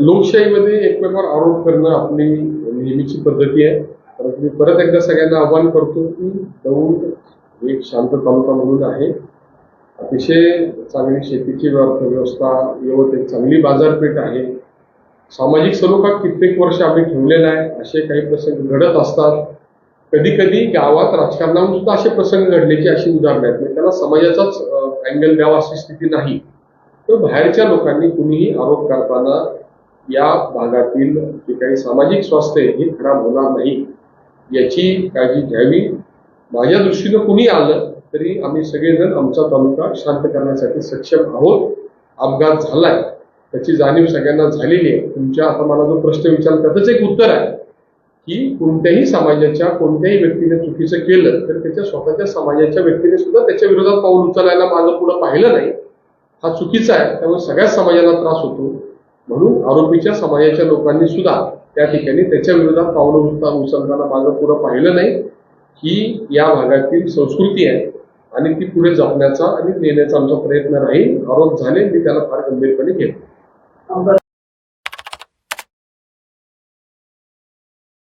लोकशाहीमध्ये एकमेकावर आरोप करणं आपली नेहमीची पद्धती आहे. परंतु मी परत एकदा सगळ्यांना आवाहन करतो की दौंड एक शांत तालुका म्हणून आहे. अतिशय चांगली शेतीची अर्थव्यवस्था यवत एक चांगली बाजारपेठ आहे. सामाजिक स्वरूपात कित्येक वर्ष आम्ही ठेवलेला आहे. असे काही प्रसंग घडत असतात. कधी कधी गावात राजकारणावर सुद्धा असे प्रसंग घडल्याची अशी उदाहरणं आहेत. म्हणजे त्याला समाजाचाच अँगल द्यावा अशी स्थिती नाही. तर बाहेरच्या लोकांनी कुणीही आरोप करताना या भागातील जे काही सामाजिक स्वास्थ्य हे खराब होणार नाही. याची काळजी घ्यावी. माझ्या दृष्टीनं कुणी आलं तरी आम्ही सगळेजण आमचा तालुका शांत करण्यासाठी सक्षम आहोत. अपघात झालाय. त्याची जाणीव सगळ्यांना झालेली आहे. तुमच्या आता मला जो प्रश्न विचारला त्यातच एक उत्तर आहे की कोणत्याही समाजाच्या कोणत्याही व्यक्तीने चुकीचं केलं तर त्याच्या स्वतःच्या समाजाच्या व्यक्तीने सुद्धा त्याच्या विरोधात पाऊल उचलायला माझं पुढं पाहिलं नाही. हा चुकीचा आहे. त्यामुळे सगळ्याच समाजाला त्रास होतो. म्हणून आरोपीच्या समाजाच्या लोकांनी सुद्धा त्या ठिकाणी त्याच्या विरोधात पावलं उचलता उचलताना मागं पुढं पाहिलं नाही. ही या भागातील संस्कृती आहे आणि ती पुढे जपण्याचा आणि नेण्याचा आमचा प्रयत्न राहील. आरोप झाले मी त्याला फार गंभीरपणे घेतो.